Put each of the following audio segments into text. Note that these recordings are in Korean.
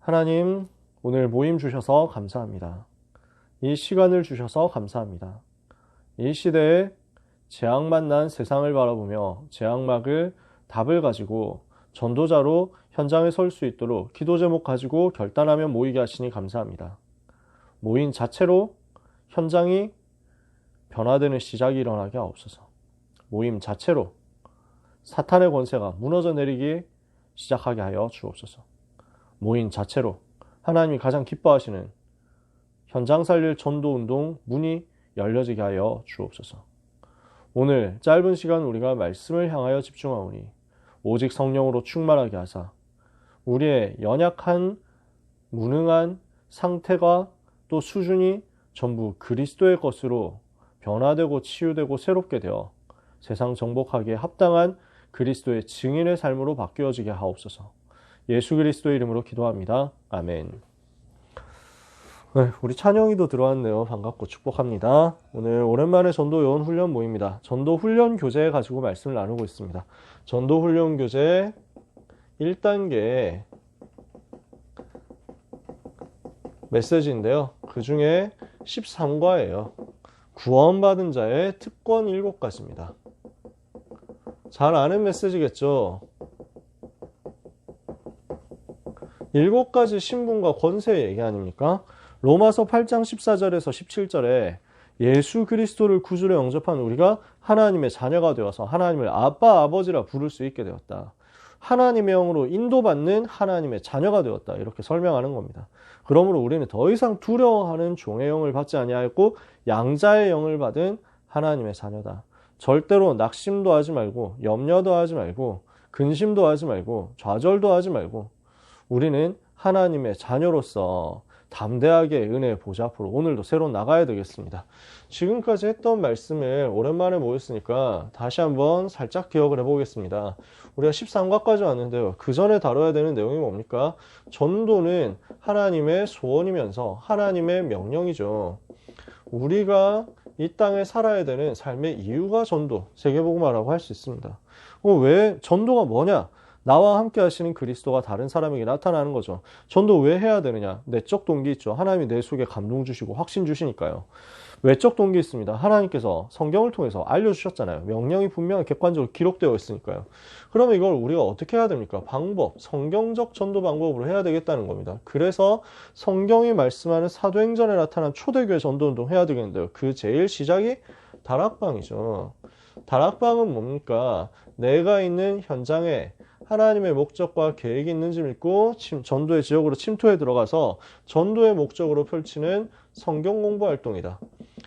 하나님, 오늘 모임 주셔서 감사합니다. 이 시간을 주셔서 감사합니다. 이 시대에 재앙 만 난 세상을 바라보며 재앙막을 답을 가지고 전도자로 현장에 설 수 있도록 기도 제목 가지고 결단하며 모이게 하시니 감사합니다. 모인 자체로 현장이 변화되는 시작이 일어나게 하옵소서. 모임 자체로 사탄의 권세가 무너져 내리기 시작하게 하여 주옵소서. 모임 자체로 하나님이 가장 기뻐하시는 현장 살릴 전도 운동 문이 열려지게 하여 주옵소서. 오늘 짧은 시간 우리가 말씀을 향하여 집중하오니 오직 성령으로 충만하게 하사 우리의 연약한 무능한 상태가 또 수준이 전부 그리스도의 것으로 변화되고 치유되고 새롭게 되어 세상 정복하기에 합당한 그리스도의 증인의 삶으로 바뀌어지게 하옵소서. 예수 그리스도의 이름으로 기도합니다. 아멘. 네, 우리 찬영이도 들어왔네요. 반갑고 축복합니다. 오늘 오랜만에 전도 요원 훈련 모입니다. 전도 훈련 교재 가지고 말씀을 나누고 있습니다. 전도 훈련 교재 1단계 메시지인데요. 그 중에 13과예요. 구원받은 자의 특권 7가지입니다. 잘 아는 메시지겠죠? 일곱 가지 신분과 권세 얘기 아닙니까? 로마서 8장 14절에서 17절에 예수 그리스도를 구주로 영접한 우리가 하나님의 자녀가 되어서 하나님을 아빠 아버지라 부를 수 있게 되었다. 하나님의 영으로 인도받는 하나님의 자녀가 되었다. 이렇게 설명하는 겁니다. 그러므로 우리는 더 이상 두려워하는 종의 영을 받지 아니하였고 양자의 영을 받은 하나님의 자녀다. 절대로 낙심도 하지 말고 염려도 하지 말고 근심도 하지 말고 좌절도 하지 말고 우리는 하나님의 자녀로서 담대하게 은혜의 보좌 앞으로 오늘도 새로 나가야 되겠습니다. 지금까지 했던 말씀을 오랜만에 모였으니까 다시 한번 살짝 기억을 해보겠습니다. 우리가 13과까지 왔는데요. 그 전에 다뤄야 되는 내용이 뭡니까? 전도는 하나님의 소원이면서 하나님의 명령이죠. 우리가 이 땅에 살아야 되는 삶의 이유가 전도, 세계복음화라고 할 수 있습니다. 왜 전도가 뭐냐? 나와 함께 하시는 그리스도가 다른 사람에게 나타나는 거죠. 전도 왜 해야 되느냐? 내적 동기 있죠. 하나님이 내 속에 감동 주시고 확신 주시니까요. 외적 동기 있습니다. 하나님께서 성경을 통해서 알려주셨잖아요. 명령이 분명히 객관적으로 기록되어 있으니까요. 그러면 이걸 우리가 어떻게 해야 됩니까? 방법, 성경적 전도 방법으로 해야 되겠다는 겁니다. 그래서 성경이 말씀하는 사도행전에 나타난 초대교회 전도운동 해야 되겠는데요. 그 제일 시작이 다락방이죠. 다락방은 뭡니까? 내가 있는 현장에 하나님의 목적과 계획이 있는지 믿고 전도의 지역으로 침투해 들어가서 전도의 목적으로 펼치는 성경 공부 활동이다.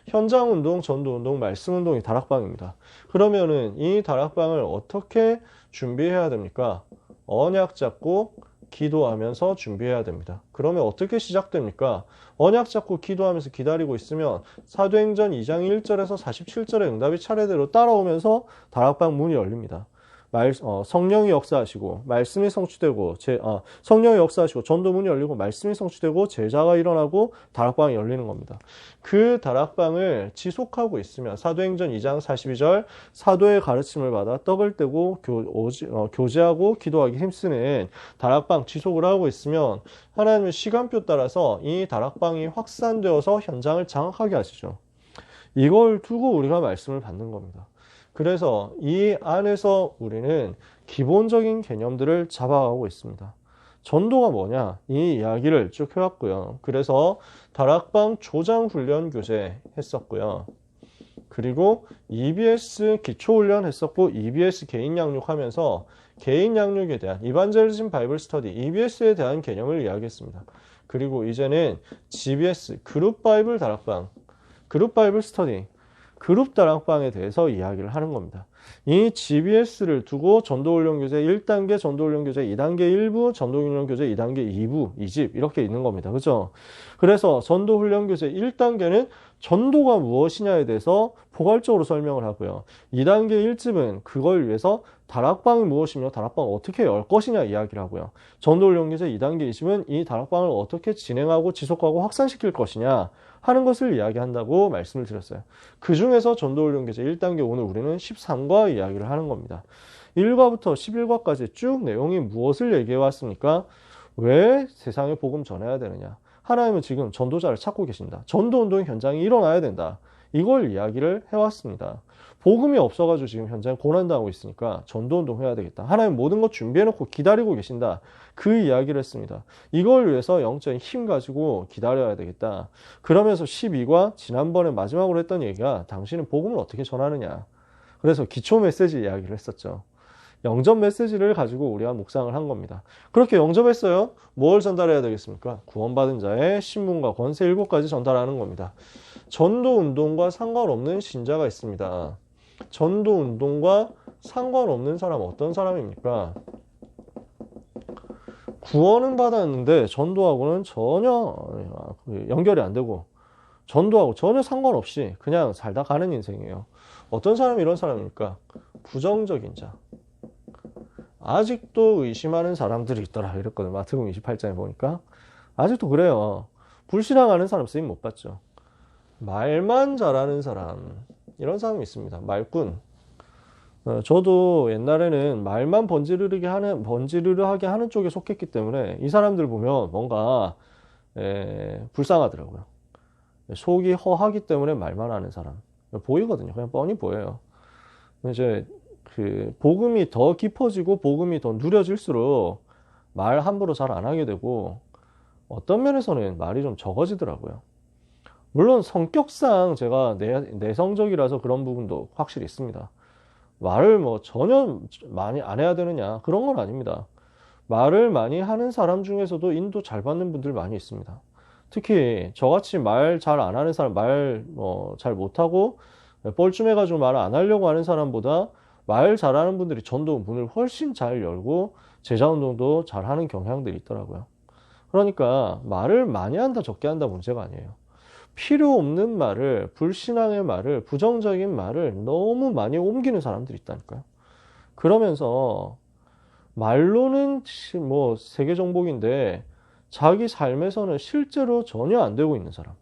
현장 운동, 전도 운동, 말씀 운동이 다락방입니다. 그러면은 이 다락방을 어떻게 준비해야 됩니까? 언약 잡고 기도하면서 준비해야 됩니다. 그러면 어떻게 시작됩니까? 언약 잡고 기도하면서 기다리고 있으면 사도행전 2장 1절에서 47절의 응답이 차례대로 따라오면서 다락방 문이 열립니다. 말, 어, 성령이 역사하시고 말씀이 성취되고 제, 아, 성령이 역사하시고 전도문이 열리고 말씀이 성취되고 제자가 일어나고 다락방이 열리는 겁니다. 그 다락방을 지속하고 있으면 사도행전 2장 42절 사도의 가르침을 받아 떡을 떼고 교, 오지, 어, 교제하고 기도하기 힘쓰는 다락방 지속을 하고 있으면 하나님의 시간표 따라서 이 다락방이 확산되어서 현장을 장악하게 하시죠. 이걸 두고 우리가 말씀을 받는 겁니다. 그래서 이 안에서 우리는 기본적인 개념들을 잡아가고 있습니다. 전도가 뭐냐? 이 이야기를 쭉 해왔고요. 그래서 다락방 조장 훈련 교재 했었고요. 그리고 EBS 기초 훈련 했었고 EBS 개인 양육 하면서 개인 양육에 대한 이반젤리즘 바이블 스터디 EBS에 대한 개념을 이야기했습니다. 그리고 이제는 GBS 그룹 바이블 다락방 그룹 바이블 스터디 그룹 다락방에 대해서 이야기를 하는 겁니다. 이 GBS를 두고 전도훈련 교재 1단계, 전도훈련 교재 2단계 1부, 전도훈련 교재 2단계 2부, 2집 이렇게 있는 겁니다. 그죠? 그래서 전도훈련 교재 1단계는 전도가 무엇이냐에 대해서 포괄적으로 설명을 하고요. 2단계 1집은 그걸 위해서 다락방이 무엇이며 다락방을 어떻게 열 것이냐 이야기를 하고요. 전도훈련 교재 2단계 2집은 이 다락방을 어떻게 진행하고 지속하고 확산시킬 것이냐 하는 것을 이야기한다고 말씀을 드렸어요. 그 중에서 전도훈련교재 1단계 오늘 우리는 13과 이야기를 하는 겁니다. 1과부터 11과까지 쭉 내용이 무엇을 얘기해 왔습니까? 왜 세상에 복음 전해야 되느냐? 하나님은 지금 전도자를 찾고 계신다. 전도 운동 현장이 일어나야 된다. 이걸 이야기를 해왔습니다. 복음이 없어가지고 지금 현장 고난당하고 있으니까 전도운동 해야 되겠다. 하나님 모든 것 준비해놓고 기다리고 계신다. 그 이야기를 했습니다. 이걸 위해서 영적인 힘 가지고 기다려야 되겠다. 그러면서 12과 지난번에 마지막으로 했던 얘기가 당신은 복음을 어떻게 전하느냐. 그래서 기초 메시지 이야기를 했었죠. 영접 메시지를 가지고 우리가 묵상을 한 겁니다. 그렇게 영접했어요. 뭘 전달해야 되겠습니까? 구원받은 자의 신분과 권세 일곱 가지 전달하는 겁니다. 전도 운동과 상관없는 신자가 있습니다. 전도 운동과 상관없는 사람 어떤 사람입니까? 구원은 받았는데 전도하고는 전혀 연결이 안 되고 전도하고 전혀 상관없이 그냥 살다 가는 인생이에요. 어떤 사람이 이런 사람입니까? 부정적인 자. 아직도 의심하는 사람들이 있더라. 이랬거든요. 마태복음 28장에 보니까. 아직도 그래요. 불신앙하는 사람 쓰임 못 봤죠. 말만 잘하는 사람. 이런 사람이 있습니다. 말꾼. 어, 저도 옛날에는 말만 번지르르게 하는, 번지르르하게 하는 쪽에 속했기 때문에 이 사람들 보면 뭔가, 에, 불쌍하더라고요. 속이 허하기 때문에 말만 하는 사람. 보이거든요. 그냥 뻔히 보여요. 이제 그 복음이 더 깊어지고 복음이 더 누려질수록 말 함부로 잘 안 하게 되고 어떤 면에서는 말이 좀 적어지더라고요. 물론 성격상 제가 내, 내성적이라서 그런 부분도 확실히 있습니다. 말을 뭐 전혀 많이 안 해야 되느냐 그런 건 아닙니다. 말을 많이 하는 사람 중에서도 인도 잘 받는 분들 많이 있습니다. 특히 저같이 말 잘 안 하는 사람, 말 뭐 잘 못하고 뻘쭘해가지고 말 안 하려고 하는 사람보다 말 잘하는 분들이 전도 문을 훨씬 잘 열고 제자운동도 잘하는 경향들이 있더라고요. 그러니까 말을 많이 한다 적게 한다 문제가 아니에요. 필요 없는 말을 불신앙의 말을 부정적인 말을 너무 많이 옮기는 사람들이 있다니까요. 그러면서 말로는 뭐 세계 정복인데 자기 삶에서는 실제로 전혀 안 되고 있는 사람.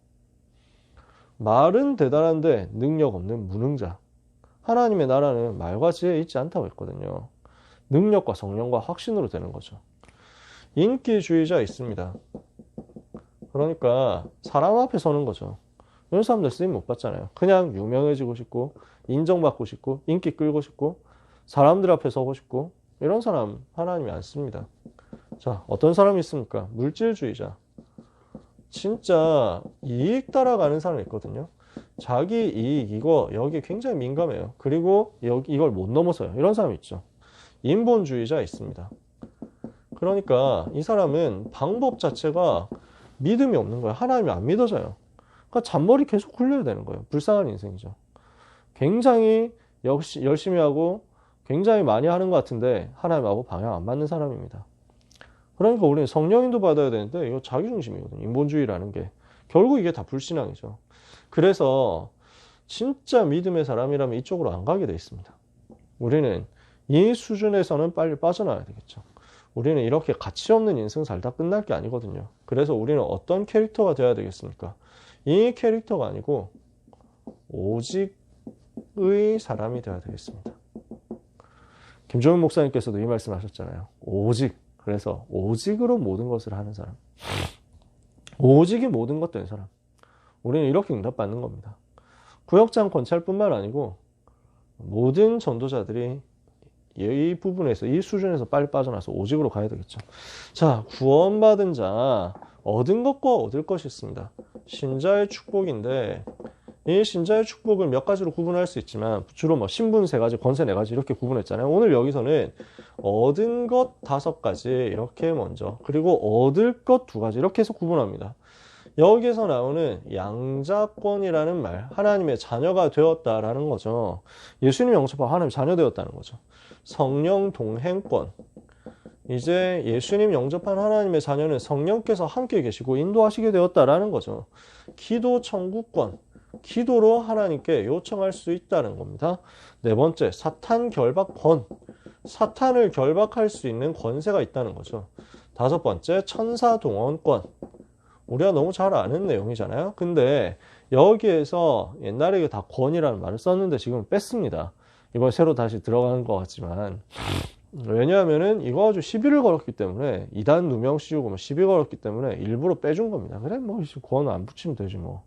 말은 대단한데 능력 없는 무능자. 하나님의 나라는 말과 지혜에 있지 않다고 했거든요. 능력과 성령과 확신으로 되는 거죠. 인기주의자 있습니다. 그러니까 사람 앞에 서는 거죠. 이런 사람들 쓰임 못 받잖아요. 그냥 유명해지고 싶고 인정받고 싶고 인기 끌고 싶고 사람들 앞에 서고 싶고 이런 사람 하나님이 안 씁니다. 자, 어떤 사람이 있습니까? 물질주의자. 진짜 이익 따라가는 사람이 있거든요. 자기 이익 이거 여기 굉장히 민감해요. 그리고 여기 이걸 못 넘어서요. 이런 사람이 있죠. 인본주의자 있습니다. 그러니까 이 사람은 방법 자체가 믿음이 없는 거예요. 하나님이 안 믿어져요. 그러니까 잔머리 계속 굴려야 되는 거예요. 불쌍한 인생이죠. 굉장히 역시 열심히 하고 굉장히 많이 하는 것 같은데 하나님하고 방향 안 맞는 사람입니다. 그러니까 우리는 성령인도 받아야 되는데 이거 자기중심이거든요. 인본주의라는 게. 결국 이게 다 불신앙이죠. 그래서 진짜 믿음의 사람이라면 이쪽으로 안 가게 돼 있습니다. 우리는 이 수준에서는 빨리 빠져나와야 되겠죠. 우리는 이렇게 가치 없는 인생 살다 끝날 게 아니거든요. 그래서 우리는 어떤 캐릭터가 되어야 되겠습니까? 이 캐릭터가 아니고 오직의 사람이 되어야 되겠습니다. 김종현 목사님께서도 이 말씀 하셨잖아요. 오직. 그래서 오직으로 모든 것을 하는 사람. 오직이 모든 것 된 사람. 우리는 이렇게 응답받는 겁니다. 구역장 권찰뿐만 아니고 모든 전도자들이 이 부분에서 이 수준에서 빨리 빠져나서 오직으로 가야 되겠죠. 자, 구원받은 자 얻은 것과 얻을 것이 있습니다. 신자의 축복인데 이 신자의 축복을 몇 가지로 구분할 수 있지만 주로 뭐 신분 세 가지, 권세 네 가지 이렇게 구분했잖아요. 오늘 여기서는 얻은 것 다섯 가지 이렇게 먼저 그리고 얻을 것 두 가지 이렇게 해서 구분합니다. 여기에서 나오는 양자권이라는 말, 하나님의 자녀가 되었다라는 거죠. 예수님 영접하고 하나님 자녀 되었다는 거죠. 성령 동행권. 이제 예수님 영접한 하나님의 자녀는 성령께서 함께 계시고 인도하시게 되었다라는 거죠. 기도 청구권. 기도로 하나님께 요청할 수 있다는 겁니다. 네 번째, 사탄 결박권. 사탄을 결박할 수 있는 권세가 있다는 거죠. 다섯 번째, 천사 동원권. 우리가 너무 잘 아는 내용이잖아요. 근데 여기에서 옛날에 다 권이라는 말을 썼는데 지금 뺐습니다. 이번 새로 다시 들어가는 것 같지만 왜냐하면은 이거 가지고 시비를 걸었기 때문에 이단 누명 씌우고 뭐 시비 걸었기 때문에 일부러 빼준 겁니다. 그래 뭐권안 붙이면 되지 뭐.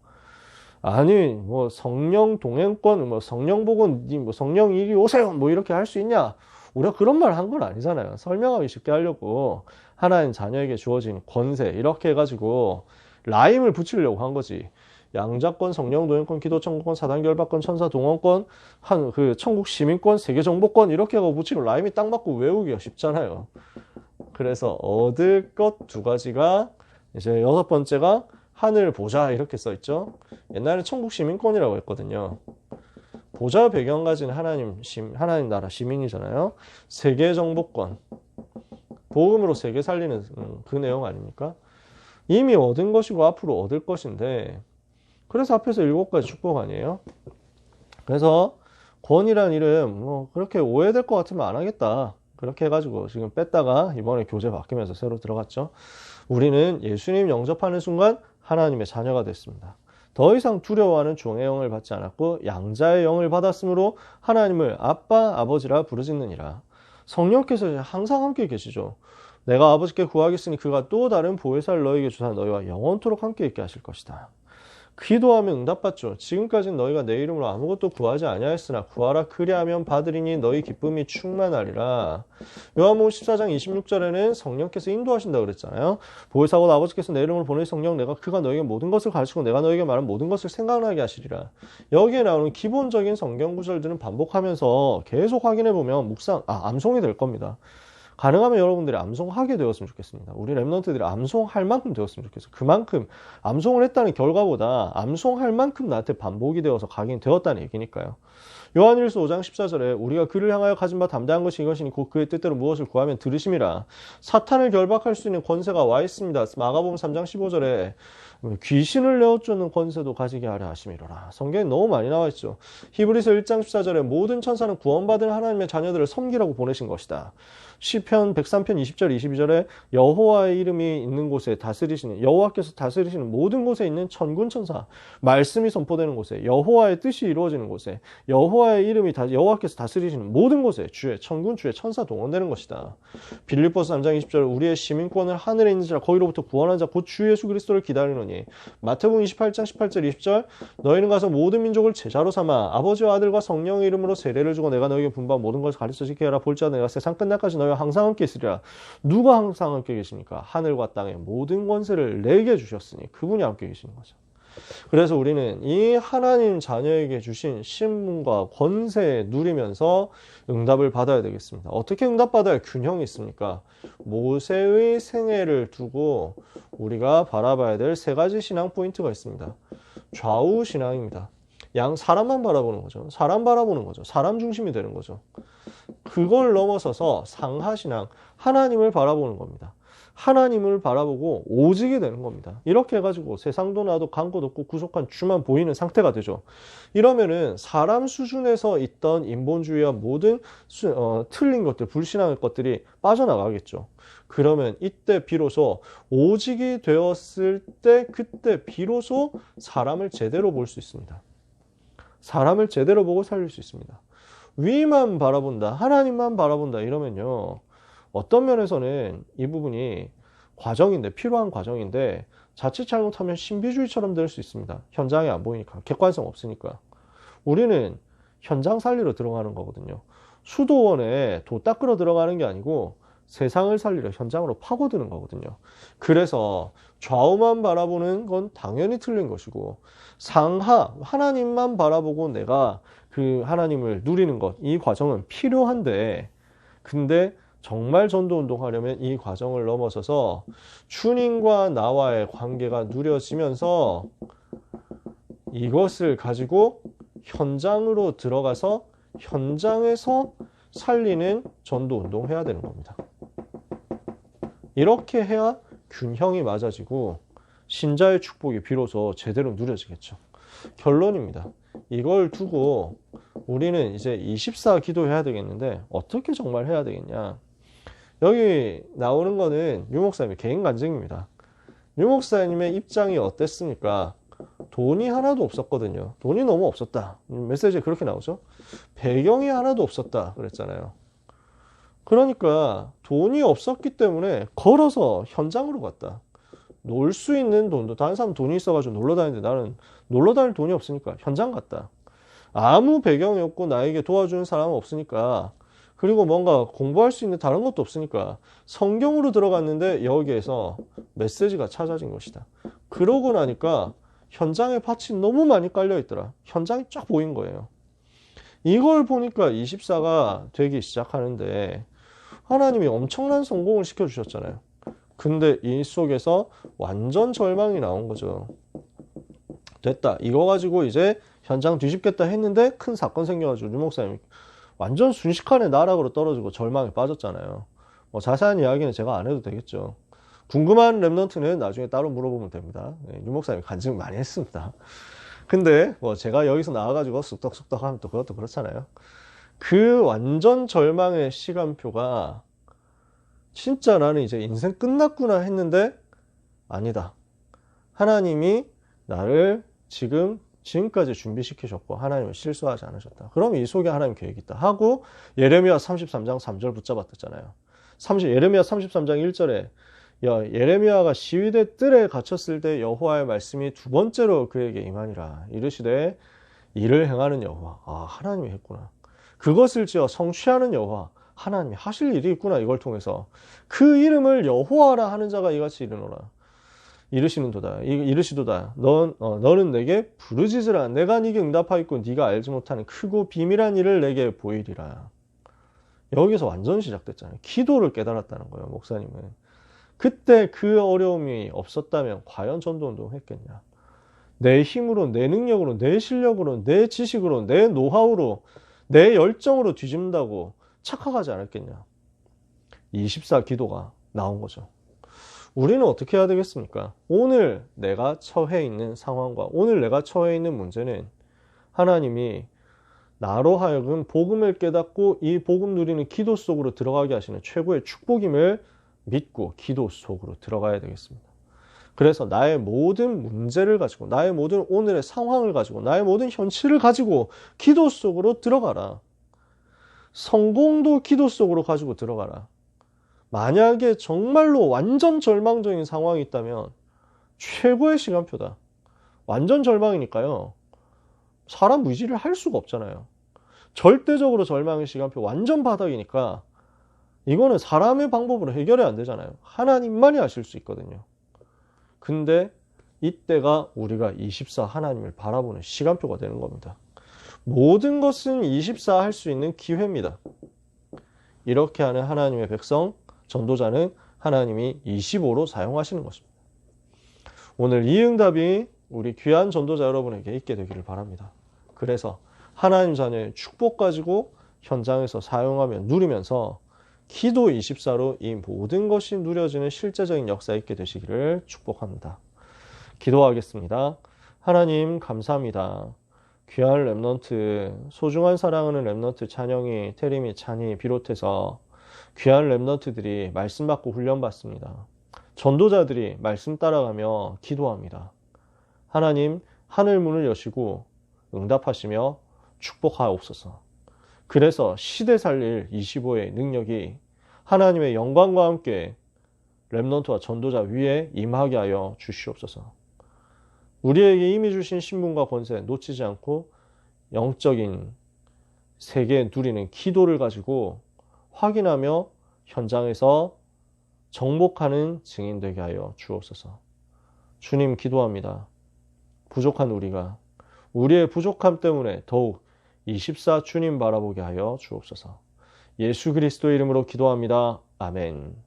아니 뭐 성령 동행권 뭐 성령 보고 뭐 성령 이리 오세요 뭐 이렇게 할 수 있냐? 우리가 그런 말 한 건 아니잖아요. 설명하기 쉽게 하려고 하나님 자녀에게 주어진 권세 이렇게 해가지고 라임을 붙이려고 한 거지. 양자권, 성령 도행권, 기도 천국권, 사단 결박권, 천사 동원권, 한 그 천국 시민권, 세계 정보권 이렇게 하고 붙이면 라임이 딱 맞고 외우기가 쉽잖아요. 그래서 얻을 것 두 가지가 이제 여섯 번째가 하늘 보자 이렇게 써 있죠. 옛날에 천국 시민권이라고 했거든요. 보좌 배경 가진 하나님 시, 하나님 나라 시민이잖아요. 세계 정보권. 복음으로 세계 살리는 음, 그 내용 아닙니까? 이미 얻은 것이고 앞으로 얻을 것인데 그래서 앞에서 일곱 가지 축복 아니에요? 그래서 권이란 이름 뭐 그렇게 오해될 것 같으면 안 하겠다. 그렇게 해가지고 지금 뺐다가 이번에 교재 바뀌면서 새로 들어갔죠. 우리는 예수님 영접하는 순간 하나님의 자녀가 됐습니다. 더 이상 두려워하는 종의 영을 받지 않았고 양자의 영을 받았으므로 하나님을 아빠 아버지라 부르짖느니라. 성령께서 항상 함께 계시죠. 내가 아버지께 구하겠으니 그가 또 다른 보혜사를 너에게 주사 너희와 영원토록 함께 있게 하실 것이다. 기도하면 응답받죠. 지금까지는 너희가 내 이름으로 아무것도 구하지 아니하였으나 구하라 그리하면 받으리니 너희 기쁨이 충만하리라. 요한복음 14장 26절에는 성령께서 인도하신다 그랬잖아요. 보혜사고 아버지께서 내 이름으로 보낼 성령 내가 그가 너에게 모든 것을 가르치고 내가 너에게 말한 모든 것을 생각나게 하시리라. 여기에 나오는 기본적인 성경 구절들은 반복하면서 계속 확인해 보면 묵상 아 암송이 될 겁니다. 가능하면 여러분들이 암송하게 되었으면 좋겠습니다. 우리 랩런트들이 암송할 만큼 되었으면 좋겠어요. 그만큼 암송을 했다는 결과보다 암송할 만큼 나한테 반복이 되어서 각인 되었다는 얘기니까요. 요한일서 5장 14절에 우리가 그를 향하여 가진 바 담대한 것이 이것이니 곧 그의 뜻대로 무엇을 구하면 들으심이라 사탄을 결박할 수 있는 권세가 와 있습니다. 마가복음 3장 15절에 귀신을 내어쫓는 권세도 가지게 하려 하심이로라. 성경에 너무 많이 나와 있죠. 히브리서 1장 14절에 모든 천사는 구원받은 하나님의 자녀들을 섬기라고 보내신 것이다. 시편 103편 20절 22절에 여호와의 이름이 있는 곳에 다스리시는 여호와께서 다스리시는 모든 곳에 있는 천군 천사 말씀이 선포되는 곳에 여호와의 뜻이 이루어지는 곳에 여호와의 이름이 다 여호와께서 다스리시는 모든 곳에 주의 천군 주의 천사 동원되는 것이다. 빌립보서 3장 20절 우리의 시민권을 하늘에 있는 자 거기로부터 구원한 자 곧 주 예수 그리스도를 기다리노니 마태복음 28장 18절 20절 너희는 가서 모든 민족을 제자로 삼아 아버지와 아들과 성령의 이름으로 세례를 주고 내가 너에게 분반 모든 것을 가르쳐 하라 볼지어다 내가 세상 끝날까지 너희와 항상 함께 있으리라. 누가 항상 함께 계십니까? 하늘과 땅의 모든 권세를 내게 주셨으니 그분이 함께 계시는 거죠. 그래서 우리는 이 하나님 자녀에게 주신 신분과 권세 누리면서 응답을 받아야 되겠습니다. 어떻게 응답받아야 균형이 있습니까? 모세의 생애를 두고 우리가 바라봐야 될 세 가지 신앙 포인트가 있습니다. 좌우 신앙입니다. 양 사람만 바라보는 거죠. 사람 바라보는 거죠. 사람 중심이 되는 거죠. 그걸 넘어서서 상하신앙, 하나님을 바라보는 겁니다. 하나님을 바라보고 오직이 되는 겁니다. 이렇게 해가지고 세상도 나도 간곳 없고 구속한 주만 보이는 상태가 되죠. 이러면은 사람 수준에서 있던 인본주의와 모든 수, 어, 틀린 것들, 불신앙의 것들이 빠져나가겠죠. 그러면 이때 비로소 오직이 되었을 때 그때 비로소 사람을 제대로 볼 수 있습니다. 사람을 제대로 보고 살릴 수 있습니다. 위만 바라본다, 하나님만 바라본다 이러면요. 어떤 면에서는 이 부분이 과정인데, 필요한 과정인데, 자칫 잘못하면 신비주의처럼 될 수 있습니다. 현장에 안 보이니까. 객관성 없으니까. 우리는 현장 살리러 들어가는 거거든요. 수도원에 도 닦으러 들어가는 게 아니고 세상을 살리려 현장으로 파고드는 거거든요. 그래서 좌우만 바라보는 건 당연히 틀린 것이고 상하 하나님만 바라보고 내가 그 하나님을 누리는 것 이 과정은 필요한데 근데 정말 전도 운동하려면 이 과정을 넘어서서 주님과 나와의 관계가 누려지면서 이것을 가지고 현장으로 들어가서 현장에서 살리는 전도 운동 해야 되는 겁니다. 이렇게 해야 균형이 맞아지고 신자의 축복이 비로소 제대로 누려지겠죠. 결론입니다. 이걸 두고 우리는 이제 24 기도해야 되겠는데 어떻게 정말 해야 되겠냐. 여기 나오는 거는 유 목사님의 개인 간증입니다. 유 목사님의 입장이 어땠습니까? 돈이 하나도 없었거든요. 돈이 너무 없었다. 메시지에 그렇게 나오죠. 배경이 하나도 없었다. 그랬잖아요. 그러니까 돈이 없었기 때문에 걸어서 현장으로 갔다. 놀 수 있는 돈도 다른 사람 돈이 있어가지고 놀러 다니는데 나는 놀러 다닐 돈이 없으니까 현장 갔다. 아무 배경이 없고 나에게 도와주는 사람은 없으니까 그리고 뭔가 공부할 수 있는 다른 것도 없으니까 성경으로 들어갔는데 여기에서 메시지가 찾아진 것이다. 그러고 나니까 현장에 밭이 너무 많이 깔려 있더라. 현장이 쫙 보인 거예요. 이걸 보니까 24가 되기 시작하는데 하나님이 엄청난 성공을 시켜주셨잖아요. 근데 이 속에서 완전 절망이 나온 거죠. 됐다. 이거 가지고 이제 현장 뒤집겠다 했는데 큰 사건 생겨가지고 유 목사님이 완전 순식간에 나락으로 떨어지고 절망에 빠졌잖아요. 뭐 자세한 이야기는 제가 안 해도 되겠죠. 궁금한 랩런트는 나중에 따로 물어보면 됩니다. 네, 유 목사님이 간증 많이 했습니다. 근데 뭐 제가 여기서 나와가지고 쑥덕쑥덕 하면 또 그것도 그렇잖아요. 그 완전 절망의 시간표가 진짜 나는 이제 인생 끝났구나 했는데 아니다. 하나님이 나를 지금 지금까지 준비시키셨고 하나님은 실수하지 않으셨다. 그럼 이 속에 하나님 계획이 있다. 하고 예레미야 33장 3절 붙잡았잖아요. 30, 예레미야 33장 1절에 예레미야가 시위대 뜰에 갇혔을 때 여호와의 말씀이 두 번째로 그에게 임하니라. 이르시되 일을 행하는 여호와. 아 하나님이 했구나. 그것을 지어 성취하는 여호와. 하나님이 하실 일이 있구나 이걸 통해서 그 이름을 여호와라 하는 자가 이같이 이르노라. 이르시는도다. 이르시도다. 넌, 어, 너는 내게 부르짖으라. 내가 네게 응답하였고 네가 알지 못하는 크고 비밀한 일을 내게 보이리라. 여기서 완전 시작됐잖아요. 기도를 깨달았다는 거예요, 목사님은. 그때 그 어려움이 없었다면 과연 전도운동 했겠냐. 내 힘으로, 내 능력으로, 내 실력으로, 내 지식으로, 내 노하우로, 내 열정으로 뒤집는다고 착각하지 않았겠냐. 24 기도가 나온 거죠. 우리는 어떻게 해야 되겠습니까? 오늘 내가 처해 있는 상황과 오늘 내가 처해 있는 문제는 하나님이 나로 하여금 복음을 깨닫고 이 복음 누리는 기도 속으로 들어가게 하시는 최고의 축복임을 믿고 기도 속으로 들어가야 되겠습니다. 그래서 나의 모든 문제를 가지고 나의 모든 오늘의 상황을 가지고 나의 모든 현실을 가지고 기도 속으로 들어가라. 성공도 기도 속으로 가지고 들어가라. 만약에 정말로 완전 절망적인 상황이 있다면 최고의 시간표다. 완전 절망이니까요. 사람 의지를 할 수가 없잖아요. 절대적으로 절망의 시간표 완전 바닥이니까 이거는 사람의 방법으로 해결이 안 되잖아요. 하나님만이 하실 수 있거든요. 근데 이때가 우리가 24 하나님을 바라보는 시간표가 되는 겁니다. 모든 것은 24 할 수 있는 기회입니다. 이렇게 하는 하나님의 백성, 전도자는 하나님이 25로 사용하시는 것입니다. 오늘 이 응답이 우리 귀한 전도자 여러분에게 있게 되기를 바랍니다. 그래서 하나님 자녀의 축복 가지고 현장에서 사용하며 누리면서 기도 24로 이 모든 것이 누려지는 실제적인 역사 있게 되시기를 축복합니다. 기도하겠습니다. 하나님 감사합니다. 귀한 랩넌트, 소중한 사랑하는 랩넌트 찬영이, 태림이, 찬이 비롯해서 귀한 랩넌트들이 말씀 받고 훈련 받습니다. 전도자들이 말씀 따라가며 기도합니다. 하나님 하늘 문을 여시고 응답하시며 축복하옵소서. 그래서 시대 살릴 25의 능력이 하나님의 영광과 함께 랩넌트와 전도자 위에 임하게 하여 주시옵소서. 우리에게 이미 주신 신분과 권세 놓치지 않고 영적인 세계 누리는 기도를 가지고 확인하며 현장에서 정복하는 증인 되게 하여 주옵소서. 주님 기도합니다. 부족한 우리가 우리의 부족함 때문에 더욱 24 주님 바라보게 하여 주옵소서. 예수 그리스도 이름으로 기도합니다. 아멘.